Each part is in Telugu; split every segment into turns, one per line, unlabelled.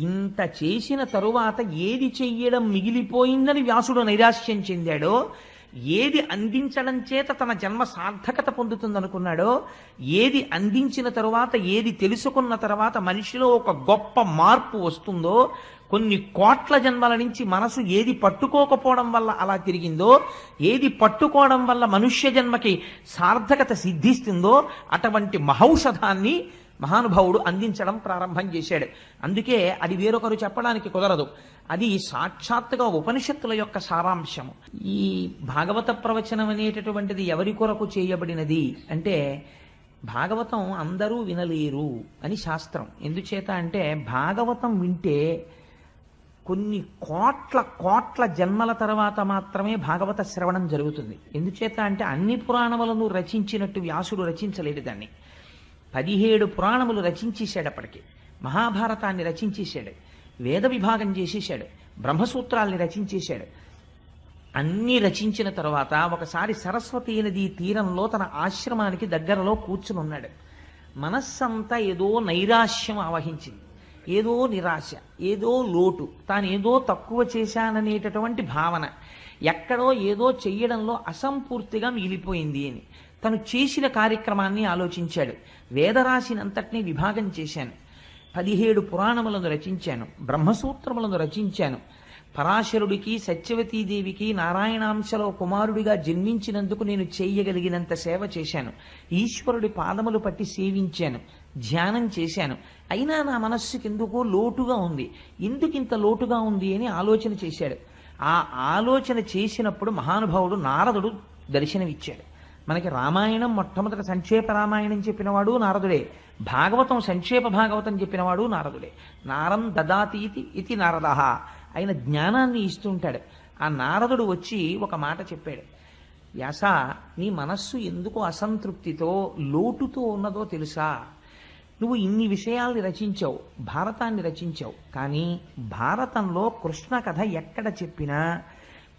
ఇంత చేసిన తరువాత ఏది చెయ్యడం మిగిలిపోయిందని వ్యాసుడు నైరాశ్యం చెందాడో ఏది అందించడం చేత తన జన్మ సార్థకత పొందుతుందనుకున్నాడో ఏది అందించిన తరువాత ఏది తెలుసుకున్న తర్వాత మనిషిలో ఒక గొప్ప మార్పు వస్తుందో కొన్ని కోట్ల జన్మల నుంచి మనసు ఏది పట్టుకోకపోవడం వల్ల అలా తిరిగిందో ఏది పట్టుకోవడం వల్ల మనుష్య జన్మకి సార్థకత సిద్ధిస్తుందో అటువంటి మహౌషధాన్ని మహానుభావుడు అందించడం ప్రారంభం చేశాడు. అందుకే అది వేరొకరు చెప్పడానికి కుదరదు. అది సాక్షాత్తుగా ఉపనిషత్తుల యొక్క సారాంశము. ఈ భాగవత ప్రవచనం అనేటటువంటిది ఎవరి కొరకు చేయబడినది అంటే భాగవతం అందరూ వినలేరు అని శాస్త్రం. ఎందుచేత అంటే భాగవతం వింటే కొన్ని కోట్ల కోట్ల జన్మల తర్వాత మాత్రమే భాగవత శ్రవణం జరుగుతుంది. ఎందుచేత అంటే అన్ని పురాణములను రచించినట్టు వ్యాసుడు రచించలేడు దాన్ని. పదిహేడు పురాణములు రచించేశాడు అప్పటికి. మహాభారతాన్ని రచించేశాడు. వేద విభాగం చేసేశాడు. బ్రహ్మసూత్రాల్ని రచించేశాడు. అన్నీ రచించిన తర్వాత ఒకసారి సరస్వతీ నది తీరంలో తన ఆశ్రమానికి దగ్గరలో కూర్చునున్నాడు మనస్సంతా ఏదో నైరాశ్యం ఆవహించింది. ఏదో నిరాశ ఏదో లోటు తాను ఏదో తక్కువ చేశాననేటటువంటి భావన ఎక్కడో ఏదో చెయ్యడంలో అసంపూర్తిగా మిగిలిపోయింది అని. తను చేసిన కార్యక్రమాన్ని ఆలోచించాడు. వేదరాశినంతటినీ విభాగం చేశాను. పదిహేడు పురాణములను రచించాను. బ్రహ్మసూత్రములను రచించాను. పరాశరుడికి సత్యవతీదేవికి నారాయణాంశలో కుమారుడిగా జన్మించినందుకు నేను చేయగలిగినంత సేవ చేశాను. ఈశ్వరుడి పాదములు పట్టి సేవించాను. ధ్యానం చేశాను. అయినా నా మనస్సుకి ఎందుకో లోటుగా ఉంది. ఎందుకింత లోటుగా ఉంది అని ఆలోచన చేశాడు. ఆ ఆలోచన చేసినప్పుడు మహానుభావుడు నారదుడు దర్శనమిచ్చాడు. మనకి రామాయణం మొట్టమొదటి సంక్షేప రామాయణం చెప్పినవాడు నారదుడే. భాగవతం సంక్షేప భాగవతం చెప్పినవాడు నారదుడే. నారం దదాతీతి ఇది నారదహ ఆయన జ్ఞానాన్ని ఇస్తుంటాడు ఆ నారదుడు వచ్చి ఒక మాట చెప్పాడు. వ్యాస నీ మనస్సు ఎందుకు అసంతృప్తితో లోటుతో ఉన్నదో తెలుసా? నువ్వు ఇన్ని విషయాల్ని రచించావు భారతాన్ని రచించావు. కానీ భారతంలో కృష్ణ కథ ఎక్కడ చెప్పినా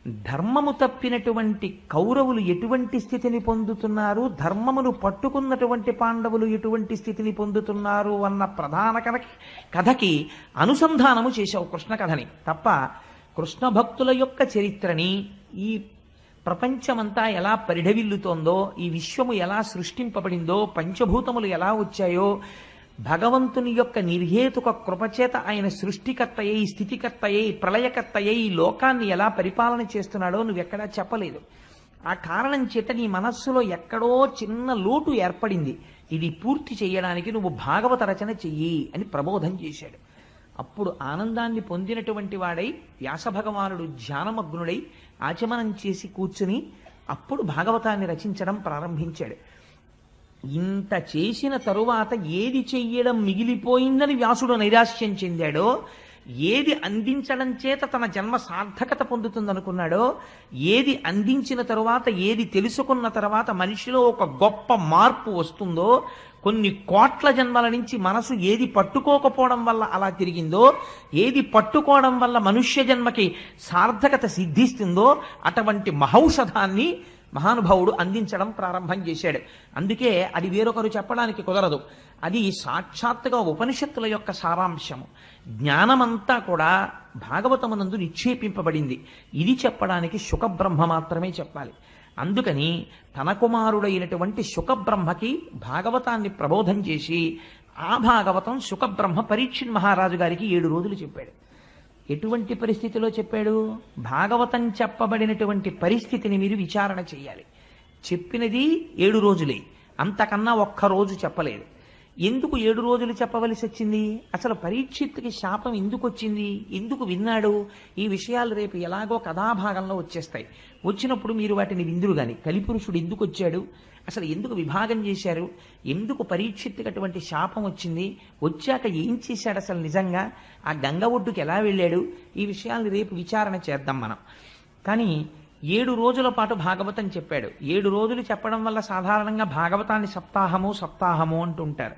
ధర్మము తప్పినటువంటి కౌరవులు ఎటువంటి స్థితిని పొందుతున్నారు? ధర్మమును పట్టుకున్నటువంటి పాండవులు ఎటువంటి స్థితిని పొందుతున్నారు? అన్న ప్రధాన కథకి కథకి అనుసంధానము చేశావు కృష్ణ కథని. తప్ప కృష్ణ భక్తుల యొక్క చరిత్రని ఈ ప్రపంచమంతా ఎలా పరిఢవిల్లుతోందో ఈ విశ్వము ఎలా సృష్టింపబడిందో పంచభూతములు ఎలా వచ్చాయో భగవంతుని యొక్క నిర్హేతుక కృపచేత ఆయన సృష్టికర్తయ్యై స్థితికర్తయ్యై ప్రళయకర్తయ్యై ఈ లోకాన్ని ఎలా పరిపాలన చేస్తున్నాడో నువ్వెక్కడా చెప్పలేదు. ఆ కారణం చేత నీ మనస్సులో ఎక్కడో చిన్న లోటు ఏర్పడింది. ఇది పూర్తి చేయడానికి నువ్వు భాగవత రచన చెయ్యి అని ప్రబోధం చేశాడు. అప్పుడు ఆనందాన్ని పొందినటువంటి వాడై వ్యాస భగవానుడు ధ్యానమగ్నుడై ఆచమనం చేసి కూర్చుని అప్పుడు భాగవతాన్ని రచించడం ప్రారంభించాడు. ఇంత చేసిన తరువాత ఏది చెయ్యడం మిగిలిపోయిందని వ్యాసుడు నైరాశ్యం చెందాడో ఏది అందించడం చేత తన జన్మ సార్థకత పొందుతుందనుకున్నాడో ఏది అందించిన తరువాత ఏది తెలుసుకున్న తర్వాత మనిషిలో ఒక గొప్ప మార్పు వస్తుందో కొన్ని కోట్ల జన్మల నుంచి మనసు ఏది పట్టుకోకపోవడం వల్ల అలా తిరిగిందో ఏది పట్టుకోవడం వల్ల మనుష్య జన్మకి సార్థకత సిద్ధిస్తుందో అటువంటి మహౌషధాన్ని మహానుభావుడు అందించడం ప్రారంభం చేశాడు. అందుకే అది వేరొకరు చెప్పడానికి కుదరదు. అది సాక్షాత్తుగా ఉపనిషత్తుల యొక్క సారాంశము. జ్ఞానమంతా కూడా భాగవతమునందు నిక్షేపింపబడింది. ఇది చెప్పడానికి శుకబ్రహ్మ మాత్రమే చెప్పాలి. అందుకని తన కుమారుడైనటువంటి శుకబ్రహ్మకి భాగవతాన్ని ప్రబోధం చేసి ఆ భాగవతం శుకబ్రహ్మ పరీక్షిన్ మహారాజు గారికి ఏడు రోజులు చెప్పాడు. ఎటువంటి పరిస్థితిలో చెప్పాడు? భాగవతం చెప్పబడినటువంటి పరిస్థితిని మీరు విచారణ చేయాలి. చెప్పినది ఏడు రోజులే. అంతకన్నా ఒక్క రోజు చెప్పలేదు. ఎందుకు ఏడు రోజులు చెప్పవలసి వచ్చింది? అసలు పరీక్షిత్తుకి శాపం ఎందుకు వచ్చింది? ఎందుకు విన్నాడు? ఈ విషయాలు రేపు ఎలాగో కథాభాగంలో వచ్చేస్తాయి. వచ్చినప్పుడు మీరు వాటిని విందురు కానీ కలిపురుషుడు ఎందుకు వచ్చాడు? అసలు ఎందుకు విభాగం చేశారు? ఎందుకు పరీక్షిత్తుకి అటువంటి శాపం వచ్చింది? వచ్చాక ఏం చేశాడు అసలు నిజంగా? ఆ గంగ ఒడ్డుకి ఎలా వెళ్ళాడు? ఈ విషయాల్ని రేపు విచారణ చేద్దాం మనం. కానీ ఏడు రోజుల పాటు భాగవతం చెప్పాడు. ఏడు రోజులు చెప్పడం వల్ల సాధారణంగా భాగవతాన్ని సప్తాహము సప్తాహము అంటుంటారు.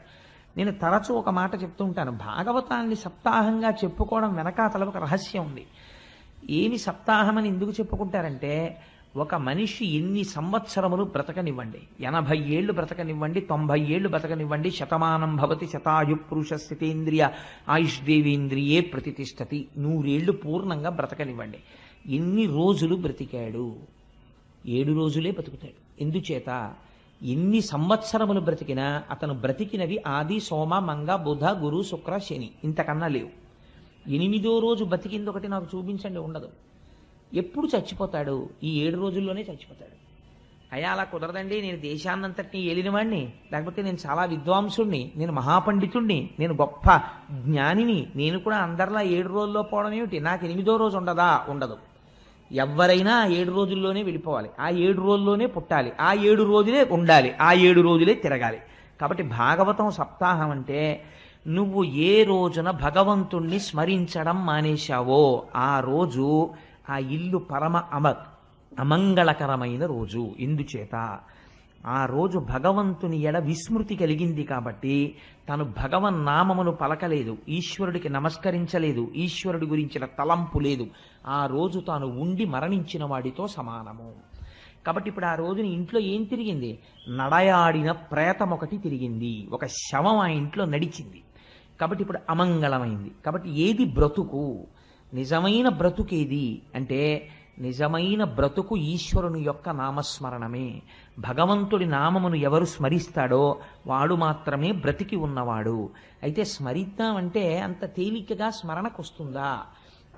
నేను తరచూ ఒక మాట చెప్తూ ఉంటాను. భాగవతాన్ని సప్తాహంగా చెప్పుకోవడం వెనకాతల ఒక రహస్యం ఉంది. ఏమి సప్తాహం అని ఎందుకు చెప్పుకుంటారంటే ఒక మనిషి ఎన్ని సంవత్సరములు బ్రతకనివ్వండి? ఎనభై ఏళ్ళు బ్రతకనివ్వండి తొంభై ఏళ్ళు బ్రతకనివ్వండి శతమానం భవతి శతాయు పురుష స్థితేంద్రియ ఆయుష్ దేవేంద్రియే ప్రతిష్టతి నూరేళ్ళు పూర్ణంగా బ్రతకనివ్వండి. ఎన్ని రోజులు బ్రతికాడు? ఏడు రోజులే బతుకుతాడు. ఎందుచేత? ఎన్ని సంవత్సరములు బ్రతికినా అతను బ్రతికినవి ఆది సోమ మంగ బుధ గురు శుక్ర శని. ఇంతకన్నా లేవు. ఎనిమిదో రోజు బతికింది ఒకటి నాకు చూపించండి ఉండదు. ఎప్పుడు చచ్చిపోతాడు? ఈ ఏడు రోజుల్లోనే చచ్చిపోతాడు. అయ్యా అలా కుదరదండి నేను దేశాన్నంతటిని ఏలినవాణ్ణి. లేకపోతే నేను చాలా విద్వాంసుణ్ణి నేను మహాపండితుణ్ణి నేను గొప్ప జ్ఞానిని. నేను కూడా అందరిలా ఏడు రోజుల్లో పోవడం ఏమిటి? నాకు ఎనిమిదో రోజు ఉండదా? ఉండదు. ఎవరైనా ఆ ఏడు రోజుల్లోనే వెళ్ళిపోవాలి ఆ ఏడు రోజుల్లోనే పుట్టాలి. ఆ ఏడు రోజులే ఉండాలి. ఆ ఏడు రోజులే తిరగాలి. కాబట్టి భాగవతం సప్తాహం అంటే నువ్వు ఏ రోజున భగవంతుణ్ణి స్మరించడం మానేశావో ఆ రోజు ఆ ఇల్లు పరమ అమ అమంగళకరమైన రోజు. ఎందుచేత ఆ రోజు భగవంతుని ఎడ విస్మృతి కలిగింది కాబట్టి తను భగవన్ నామమును పలకలేదు ఈశ్వరుడికి నమస్కరించలేదు ఈశ్వరుడి గురించిన తలంపు లేదు. ఆ రోజు తాను ఉండి మరణించిన వాడితో సమానము. కాబట్టి ఇప్పుడు ఆ రోజున ఇంట్లో ఏం తిరిగింది? నడయాడిన ప్రేతం ఒకటి తిరిగింది. ఒక శవం ఆ ఇంట్లో నడిచింది. కాబట్టి ఇప్పుడు అమంగళమైంది. కాబట్టి ఏది బ్రతుకు? నిజమైన బ్రతుకేది అంటే నిజమైన బ్రతుకు ఈశ్వరుని యొక్క నామస్మరణమే. భగవంతుడి నామమును ఎవరు స్మరిస్తాడో వాడు మాత్రమే బ్రతికి ఉన్నవాడు. అయితే స్మరిద్దామంటే అంత తేలికగా స్మరణకు వస్తుందా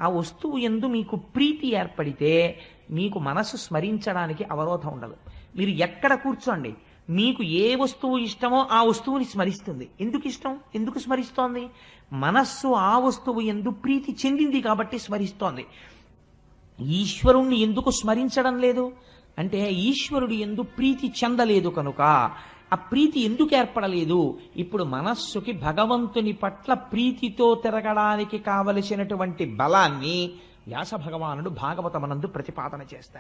ఆ వస్తువు ఎందు మీకు ప్రీతి ఏర్పడితే మీకు మనసు స్మరించడానికి అవరోధం ఉండదు. మీరు ఎక్కడ కూర్చోండి మీకు ఏ వస్తువు ఇష్టమో ఆ వస్తువుని స్మరిస్తుంది. ఎందుకు ఇష్టం? ఎందుకు స్మరిస్తోంది? మనస్సు ఆ వస్తువు ఎందు ప్రీతి చెందింది కాబట్టి స్మరిస్తోంది. ఈశ్వరుణ్ణి ఎందుకు స్మరించడం లేదు? అంటే ఈశ్వరుడు ఎందు ప్రీతి చెందలేదు కనుక ఆ ప్రీతి ఎందుకు ఏర్పడలేదు? ఇప్పుడు మనస్సుకి భగవంతుని పట్ల ప్రీతితో తిరగడానికి కావలసినటువంటి బలాన్ని వ్యాస భగవానుడు భాగవతమనందు ప్రతిపాదన చేస్తారు